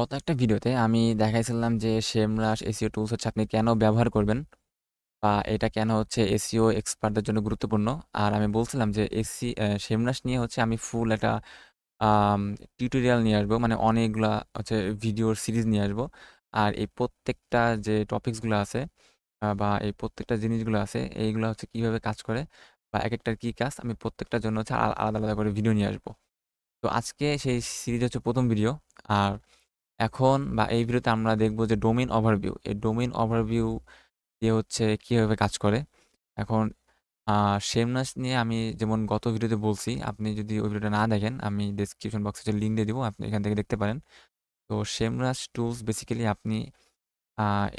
গত একটা ভিডিওতে আমি দেখাইছিলাম যে Semrush এসিও টুলস হচ্ছে আপনি কেন ব্যবহার করবেন বা এটা কেন হচ্ছে SEO এক্সপার্টদের জন্য গুরুত্বপূর্ণ। আর আমি বলছিলাম যে এসি Semrush নিয়ে হচ্ছে আমি ফুল একটা টিউটোরিয়াল নিয়ে আসব। মানে অনেকগুলা হচ্ছে ভিডিওর সিরিজ নিয়ে আসব। আর এই প্রত্যেকটা যে টপিকসগুলা আছে বা এই প্রত্যেকটা জিনিসগুলো আছে এইগুলা হচ্ছে কীভাবে কাজ করে বা একেকটার কি কাজ আমি প্রত্যেকটার জন্য হচ্ছে আলাদা, আলাদা করে ভিডিও নিয়ে আসব। তো আজকে সেই সিরিজ হচ্ছে প্রথম ভিডিও। আর এখন বা এই ভিডিওতে আমরা দেখব যে ডোমেইন ওভারভিউ। এই ডোমেইন ওভারভিউ দিয়ে হচ্ছে কীভাবে কাজ করে। এখন Semrush নিয়ে আমি যেমন গত ভিডিওতে বলছি, আপনি যদি ওই ভিডিওটা না দেখেন আমি ডেসক্রিপশন বক্সে লিঙ্ক দিয়ে দিব আপনি এখান থেকে দেখতে পারেন। তো Semrush টুলস বেসিক্যালি আপনি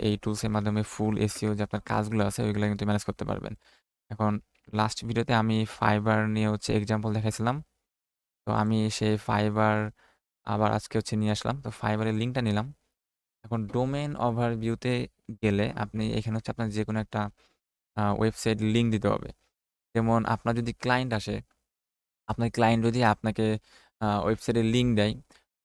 এই টুলসের মাধ্যমে ফুল এসিও যে আপনার কাজগুলো আছে ওইগুলো কিন্তু ম্যানেজ করতে পারবেন। এখন লাস্ট ভিডিওতে আমি ফাইবার নিয়ে হচ্ছে এক্সাম্পল দেখাইছিলাম। তো আমি সেই Fiverr আবার আজকে হচ্ছে নিয়ে আসলাম। তো ফাইবারের লিঙ্কটা নিলাম। এখন ডোমেইন ওভারভিউতে গেলে আপনি এখানে হচ্ছে আপনার যে কোনো একটা ওয়েবসাইট লিঙ্ক দিতে হবে। যেমন আপনার যদি ক্লায়েন্ট আসে, আপনার ক্লায়েন্ট যদি আপনাকে ওয়েবসাইটের লিঙ্ক দেয়,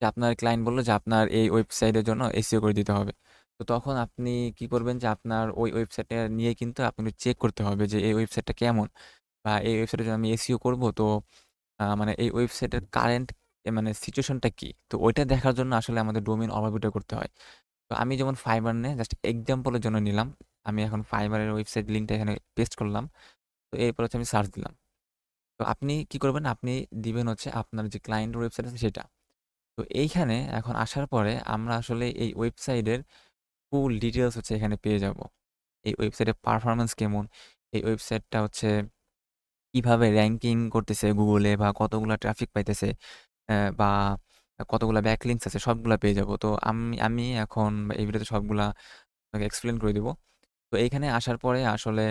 যে আপনার ক্লায়েন্ট বলল যে আপনার এই ওয়েবসাইটের জন্য এসিও করে দিতে হবে। তো তখন আপনি কি করবেন যে আপনার ওই ওয়েবসাইটটা নিয়ে কিন্তু আপনাকে চেক করতে হবে যে এই ওয়েবসাইটটা কেমন? বা এই ওয়েবসাইটের জন্য আমি এসিও করব তো মানে এই ওয়েবসাইটের কারেন্ট মানে সিচুয়েশনটা কি? তো ওইটা দেখার জন্য আসলে আমাদের ডোমেইন ওভারভিউটা করতে হয়। তো আমি যেমন ফাইবার নিয়ে জাস্ট এক্সাম্পল এর জন্য নিলাম। আমি এখন ফাইবারের ওয়েবসাইট লিঙ্কটা এখানে পেস্ট করলাম। তো এরপর হচ্ছে আমি সার্চ দিলাম। তো আপনি কি করবেন? আপনি দিবেন হচ্ছে আপনার যে ক্লায়েন্টের ওয়েবসাইট আছে সেটা। তো এইখানে এখন আসার পরে আমরা আসলে এই ওয়েবসাইটের ফুল ডিটেলস হচ্ছে এখানে পেয়ে যাব। এই ওয়েবসাইটের পারফরমেন্স কেমন? এই ওয়েবসাইটটা হচ্ছে কীভাবে র্যাঙ্কিং করতেছে গুগলে বা কতগুলা ট্রাফিক পাইতেছে অ্যা বা কতগুলা ব্যাকলিংকস আছে সবগুলা পেয়ে যাব। তো আমি আমি এখন এই ভিডিওতে সবগুলা আপনাকে এক্সপ্লেইন করে দিব। তো এইখানে আসার পরে আসলে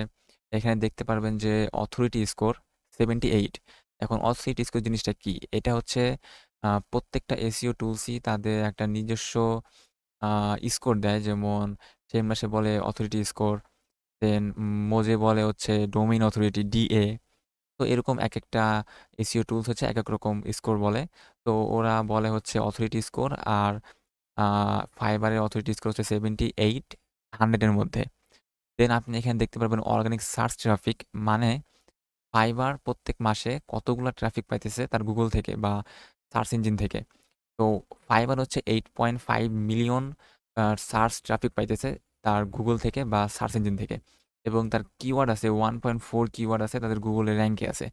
এখানে দেখতে পারবেন যে অথরিটি স্কোর 78 এখন অথরিটি স্কোর জিনিসটা কি? এটা হচ্ছে প্রত্যেকটা SEO টুলসই তাদের একটা নিজস্ব স্কোর দেয়। যেমন এ বলে অথরিটি স্কোর, দেন এ বলে হচ্ছে ডোমেইন অথরিটি DA। তো এরকম এক একটা এসিও টুলস হচ্ছে এক এক রকম স্কোর বলে। তো ওরা বলে হচ্ছে অথরিটি স্কোর আর ফাইবারের অথরিটি স্কোর হচ্ছে সেভেন্টি এইট হান্ড্রেডের মধ্যে। দেন আপনি এখানে দেখতে পারবেন অর্গানিক সার্চ ট্রাফিক মানে ফাইবার প্রত্যেক মাসে কতগুলা ট্রাফিক পাইতেছে তার গুগল থেকে বা সার্চ ইঞ্জিন থেকে। তো ফাইবার হচ্ছে 8.5 মিলিয়ন সার্চ ট্রাফিক পাইতেছে তার গুগল থেকে বা সার্চ ইঞ্জিন থেকে। এবং তার কিওয়ার্ড আছে 1.4 কিওয়ার্ড আছে, তাদের গুগলের র্যাঙ্কে আছে।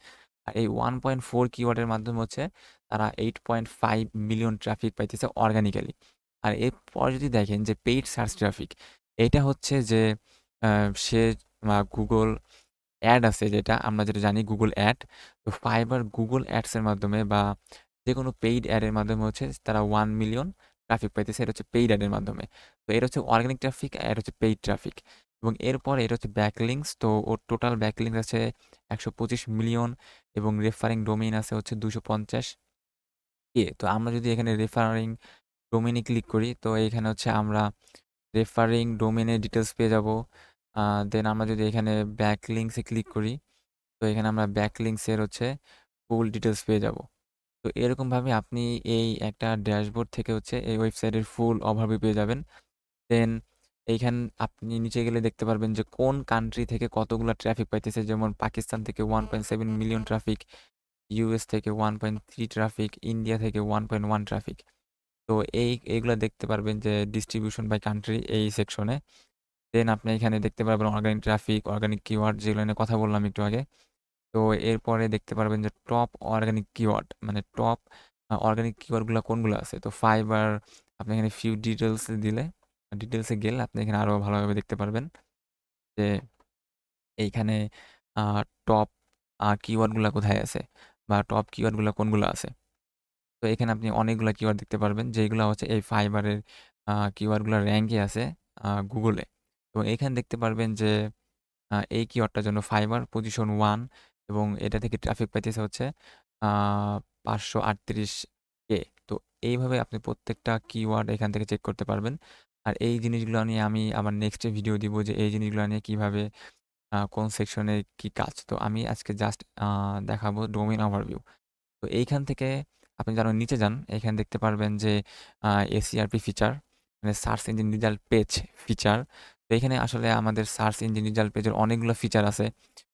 আর এই 1.4 কিওয়ার্ডের মাধ্যমে হচ্ছে তারা 8.5 মিলিয়ন ট্রাফিক পাইতেছে অর্গানিক্যালি। আর এরপর যদি দেখেন যে পেইড সার্চ ট্রাফিক এইটা হচ্ছে যে সে গুগল অ্যাড আছে যেটা, আমরা যেটা জানি গুগল অ্যাড। তো ফাইবার গুগল অ্যাডসের মাধ্যমে বা যে কোনো পেইড অ্যাডের মাধ্যমে হচ্ছে তারা ওয়ান মিলিয়ন ট্রাফিক পাইতেছে। এটা হচ্ছে পেইড অ্যাডের মাধ্যমে। তো এটা হচ্ছে অর্গানিক ট্রাফিক আর এটা হচ্ছে পেইড ট্রাফিক। এবং এরপরে এটা হচ্ছে ব্যাকলিংকস তো ওর টোটাল ব্যাকলিংকস আছে ১২৫ মিলিয়ন এবং রেফারিং ডোমেইন আছে হচ্ছে ২৫০ কে। তো আমরা যদি এখানে রেফারিং ডোমেইন এ ক্লিক করি, তো এখানে হচ্ছে আমরা রেফারিং ডোমেনের ডিটেলস পেয়ে যাব। দেন আমরা যদি এখানে ব্যাকলিংকস এ ক্লিক করি, তো এখানে আমরা ব্যাকলিংকস এর হচ্ছে ফুল ডিটেলস পেয়ে যাব। তো এরকমভাবে আপনি এই একটা ড্যাশবোর্ড থেকে হচ্ছে এই ওয়েবসাইটের ফুল ওভারভিউ পেয়ে যাবেন। দেন এইখান আপনি নিচে গেলে দেখতে পারবেন যে কোন কান্ট্রি থেকে কতগুলা ট্রাফিক পাইতেছে যেমন পাকিস্তান থেকে 1.7 মিলিয়ন ট্রাফিক, ইউএস থেকে 1.3 ট্রাফিক, ইন্ডিয়া থেকে 1.1 ট্রাফিক। তো এই এগুলা দেখতে পারবেন যে ডিস্ট্রিবিউশন বাই কান্ট্রি এই সেকশনে। দেন আপনি এখানে দেখতে পারবেন অর্গানিক ট্রাফিক, অর্গানিক কিওয়ার্ড যেগুলো নিয়ে কথা বললাম একটু আগে। তো এরপরে দেখতে পারবেন যে টপ অর্গানিক কিওয়ার্ড মানে টপ অর্গানিক কিওয়ার্ডগুলা কোনগুলা আছে। তো ফাইবার আপনি এখানে ফিউ ডিটেলস দিলে ডিটেইলস এ গেলে আপনি এখানে আরও ভালোভাবে দেখতে পারবেন। যে এইখানে টপ কিওয়ার্ডগুলো কোথায় আছে বা টপ কিওয়ার্ডগুলা কোনগুলা আছে। তো এখানে আপনি অনেকগুলা কিওয়ার্ড দেখতে পারবেন যেগুলা হচ্ছে এই ফাইবারের কিওয়ার্ডগুলো র‍্যাংকে আছে গুগলে। তো এখানে দেখতে পারবেন যে এই কিওয়ার্ডটার জন্য ফাইবার পজিশন ওয়ান এবং এটা থেকে ট্রাফিক পাইতেছে হচ্ছে পাঁচশো আটত্রিশ কে। তো এইভাবে আপনি প্রত্যেকটা কিওয়ার্ড এখান থেকে চেক করতে পারবেন। আর এই জিনিসগুলো নিয়ে আমি আমার নেক্সট ভিডিও দিব যে এই জিনিসগুলো নিয়ে কীভাবে কোন সেকশনে কি কাজ। তো আমি আজকে জাস্ট দেখাবো ডোমেইন ওভারভিউ। তো এইখান থেকে আপনি যদি আরও নিচে যান, এখানে দেখতে পারবেন যে, আ এসইআরপি ফিচার মানে search engine result page feature. তো এখানে আসলে আমাদের সার্চ ইঞ্জিন রেজাল্ট পেজের অনেকগুলো ফিচার আছে।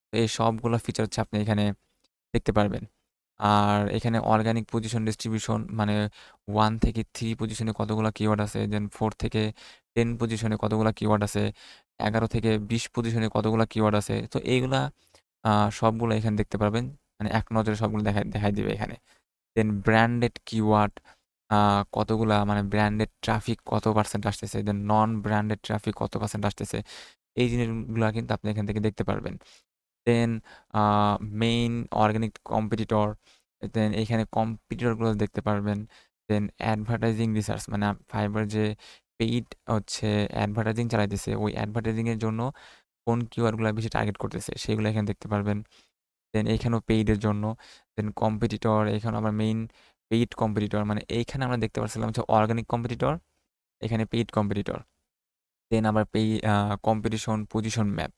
তো এই সবগুলো ফিচার হচ্ছে আপনি এখানে দেখতে পারবেন। আর এখানে অর্গানিক পজিশন ডিস্ট্রিবিউশন মানে ওয়ান থেকে থ্রি পজিশনে কতগুলা কিওয়ার্ড আছে, দেন ফোর থেকে টেন পজিশনে কতগুলা কিওয়ার্ড আছে, 11 থেকে 20 পজিশনে কতগুলা কিওয়ার্ড আছে। তো এইগুলা সবগুলো এখানে দেখতে পারবেন। মানে এক নজরে সবগুলো দেখা দেখায় দিবে এখানে। দেন ব্র্যান্ডেড কিওয়ার্ড কতগুলা মানে ব্র্যান্ডেড ট্রাফিক কত পার্সেন্ট আসতেছে, দেন নন ব্র্যান্ডেড ট্রাফিক কত পার্সেন্ট আসতেছে। এই জিনিসগুলো কিন্তু আপনি এখান থেকে দেখতে পারবেন। Then main organic competitor, then এখানে কম্পিটিটরগুলো দেখতে পারবেন। দেন অ্যাডভার্টাইজিং রিসার্চ মানে ফাইবার যে পেইড হচ্ছে অ্যাডভার্টাইজিং চালাইতেছে, ওই অ্যাডভার্টাইজিং এর জন্য কোন কিওয়ার্ডগুলা বেশি টার্গেট করতেছে সেগুলো এখানে দেখতে পারবেন। দেন এইখানেও পেইড এর জন্য, দেন কম্পিটিটর এখানে আবার মেইন পেইড কম্পিটিটর মানে এইখানে আমরা দেখতে পাচ্ছিলাম হচ্ছে অর্গানিক কম্পিটিটর, এখানে পেইড কম্পিটিটর। দেন আবার পেই কম্পিটিশন পজিশন ম্যাপ।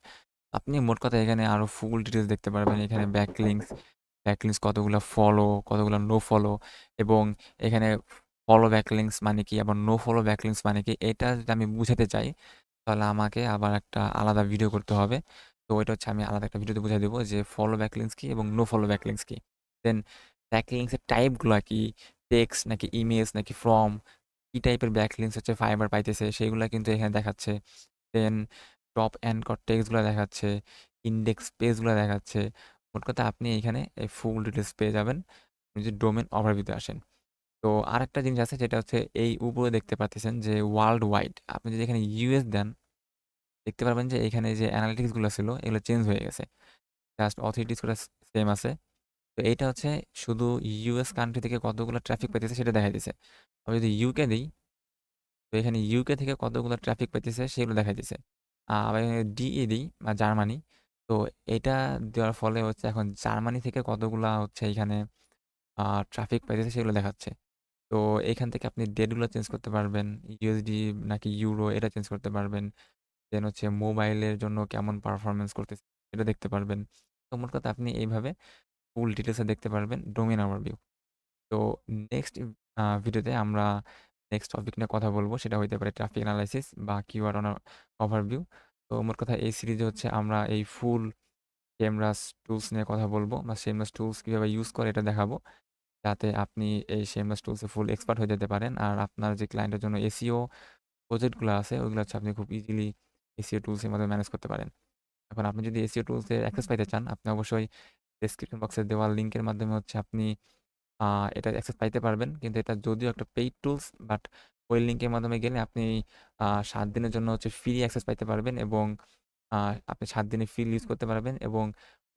আপনি মোট কথা এখানে আরও ফুল ডিটেলস দেখতে পারবেন। এখানে ব্যাকলিংস ব্যাকলিংকস কতগুলা ফলো, কতগুলো নো ফলো এবং এখানে ফলো ব্যাকলিংস মানে কি আবার নো ফলো ব্যাকলিংস মানে কি এটা যদি আমি বুঝাতে চাই তাহলে আমাকে আবার একটা আলাদা ভিডিও করতে হবে। তো ওইটা হচ্ছে আমি আলাদা একটা ভিডিওতে বুঝাই দেবো যে ফলো ব্যাকলিংস কি এবং নো ফলো ব্যাকলিংস কি। দেন ব্যাকলিংসের টাইপগুলো কি? টেক্সট নাকি ইমেজ নাকি ফ্রম কি টাইপের ব্যাকলিংস হচ্ছে ফাইবার পাইতেছে সেগুলা কিন্তু এখানে দেখাচ্ছে। দেন টপ অ্যানকর টেক্সটগুলা দেখাচ্ছে, ইনডেক্স পেজগুলা দেখাচ্ছে। মোট কথা আপনি এখানে এই ফুল ডিটেলস পেয়ে যাবেন। যদি ডোমেইন ওভারভিউতে আসেন। তো আরেকটা জিনিস আছে যেটা হচ্ছে এই উপরে দেখতে পারতেছেন যে ওয়ার্ল্ড ওয়াইড। আপনি যদি এখানে ইউএস দেন, দেখতে পারবেন যে এখানে যে অ্যানালিটিক্সগুলা ছিল এগুলো চেঞ্জ হয়ে গেছে। জাস্ট অথরিটিসগুলা সেম আছে। তো এইটা হচ্ছে শুধু ইউএস কান্ট্রি থেকে কতগুলো ট্রাফিক পাইতেছে সেটা দেখাইতেছে। আমি যদি ইউকে দিই তো এখানে ইউকে থেকে কতগুলো ট্রাফিক পাইতেছে সেগুলো আবার এখানে ডিই দিই, বা জার্মানি। তো এটা দেওয়ার ফলে হচ্ছে এখন জার্মানি থেকে কতগুলা হচ্ছে এখানে ট্রাফিক পাইতেছে সেগুলো দেখাচ্ছে। তো এখান থেকে আপনি ডেটগুলো চেঞ্জ করতে পারবেন। ইউএসডি নাকি ইউরো এটা চেঞ্জ করতে পারবেন। দেন হচ্ছে মোবাইলের জন্য কেমন পারফরমেন্স করতেছে এটা দেখতে পারবেন। তো মোট কথা আপনি এইভাবে ফুল ডিটেলসে দেখতে পারবেন ডোমেইন ওভারভিউ। তো নেক্সট ভিডিওতে আমরা নেক্সট টপিক নিয়ে কথা বলব সেটা হইতে পারে ট্রাফিক এনালাইসিস বা কিওয়ার্ড ওভারভিউ। তো মোট কথা এই সিরিজে হচ্ছে আমরা এই ফুল সেমরাস টুলস নিয়ে কথা বলব বা সেমরাস টুলস কীভাবে ইউজ করে এটা দেখাবো। যাতে আপনি এই সেমরাস টুলস ফুল এক্সপার্ট হয়ে যেতে পারেন। আর আপনার যে ক্লায়েন্টের জন্য এসিও প্রজেক্টগুলা আছে ওইগুলো হচ্ছে আপনি খুব ইজিলি এসিও টুলসের মধ্যে ম্যানেজ করতে পারেন। এখন আপনি যদি এসিও টুলস অ্যাক্সেস পাইতে চান আপনি অবশ্যই ডেসক্রিপশন বক্সে দেওয়া লিংকের মাধ্যমে হচ্ছে আপনি আ এটার অ্যাক্সেস পাইতে পারবেন। কিন্তু এটা যদিও একটা পেইড টুলস বাট ওই লিঙ্কের মাধ্যমে গেলে আপনি সাত দিনের জন্য হচ্ছে ফ্রি অ্যাক্সেস পাইতে পারবেন এবং আপনি সাত দিনের ফ্রি ইউজ করতে পারবেন এবং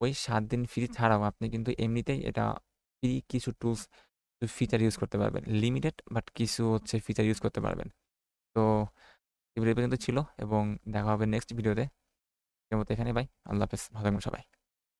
ওই সাত দিন ফ্রি ছাড়াও আপনি কিন্তু এমনিতেই এটা ফ্রি কিছু টুলস ফিচার ইউজ করতে পারবেন। লিমিটেড বাট কিছু হচ্ছে ফিচার ইউজ করতে পারবেন। তো ভিডিও পর্যন্ত ছিল এবং দেখা হবে নেক্সট ভিডিওতে। মতো এখানেই বাই। আল্লাহ হাফেজ। ভালো সবাই।